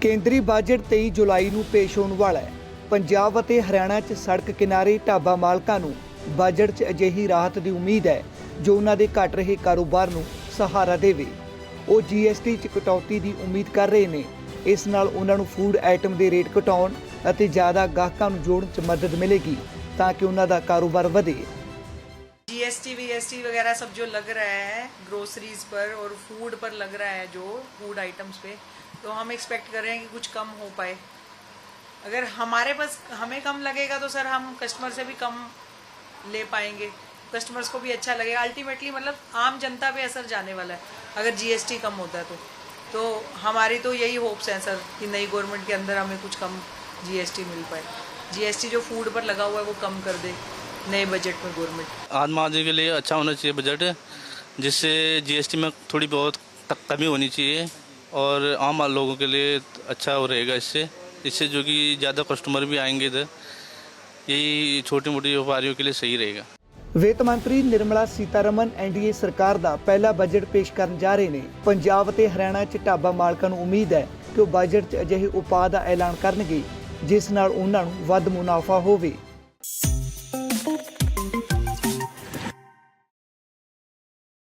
ਕੇਂਦਰੀ ਬਜਟ 23 ਜੁਲਾਈ ਨੂੰ ਪੇਸ਼ ਹੋਣ ਵਾਲਾ ਹੈ ਪੰਜਾਬ ਅਤੇ ਹਰਿਆਣਾ 'ਚ ਸੜਕ ਕਿਨਾਰੇ ਢਾਬਾ ਮਾਲਕਾਂ ਨੂੰ ਬਜਟ 'ਚ ਅਜਿਹੀ ਰਾਹਤ ਦੀ ਉਮੀਦ ਹੈ ਜੋ ਉਹਨਾਂ ਦੇ ਘਟ ਰਹੇ ਕਾਰੋਬਾਰ ਨੂੰ ਸਹਾਰਾ ਦੇਵੇ ਉਹ GST 'ਚ ਕਟੌਤੀ ਦੀ ਉਮੀਦ ਕਰ ਰਹੇ ਨੇ ਇਸ ਨਾਲ ਉਹਨਾਂ ਨੂੰ ਫੂਡ ਆਈਟਮ ਦੇ ਰੇਟ ਘਟਾਉਣ ਅਤੇ ਜ਼ਿਆਦਾ ਗਾਹਕਾਂ ਨੂੰ ਜੋੜਨ 'ਚ ਮਦਦ ਮਿਲੇਗੀ ਤਾਂ ਕਿ ਉਹਨਾਂ ਦਾ ਕਾਰੋਬਾਰ ਵਧੇ जीएसटी वीएसटी वगैरह सब जो लग रहा है ग्रोसरीज पर और फूड पर लग रहा है जो फूड आइटम्स पे तो हम एक्सपेक्ट कर रहे हैं कि कुछ कम हो पाए। अगर हमारे पास हमें कम लगेगा तो सर हम कस्टमर से भी कम ले पाएँगे। कस्टमर्स को भी अच्छा लगेगा। अल्टीमेटली मतलब आम जनता पे असर जाने वाला है, अगर जीएसटी कम होता है तो। तो हमारी तो यही होप्स हैं सर कि नई गवर्नमेंट के अंदर हमें कुछ कम जीएसटी मिल पाए। जीएसटी जो फ़ूड पर लगा हुआ है वो कम कर दे, नए बजट में गवर्नमेंट आम आदमी के लिए अच्छा होना चाहिए बजट जिससे जीएसटी में थोड़ी बहुत कमी होनी चाहिए। और आम लोगों के लिए अच्छा हो रहेगा इससे इससे जो कि ज़्यादा कस्टमर भी आएंगे इधर यही छोटी मोटी व्यापारियों के लिए सही रहेगा ਵਿੱਤ ਮੰਤਰੀ ਨਿਰਮਲਾ ਸੀਤਾਰਮਨ ਐਨਡੀਏ ਸਰਕਾਰ ਦਾ ਪਹਿਲਾ ਬਜਟ ਪੇਸ਼ ਕਰਨ ਜਾ ਰਹੇ ਨੇ ਪੰਜਾਬ ਅਤੇ ਹਰਿਆਣਾ 'ਚ ਢਾਬਾ ਮਾਲਕਾਂ ਨੂੰ ਉਮੀਦ ਹੈ ਕਿ ਉਹ ਬਜਟ 'ਚ ਅਜਿਹੇ ਉਪਾਅ ਦਾ ਐਲਾਨ ਕਰਨਗੇ ਜਿਸ ਨਾਲ ਉਹਨਾਂ ਨੂੰ ਵੱਧ ਮੁਨਾਫਾ ਹੋਵੇ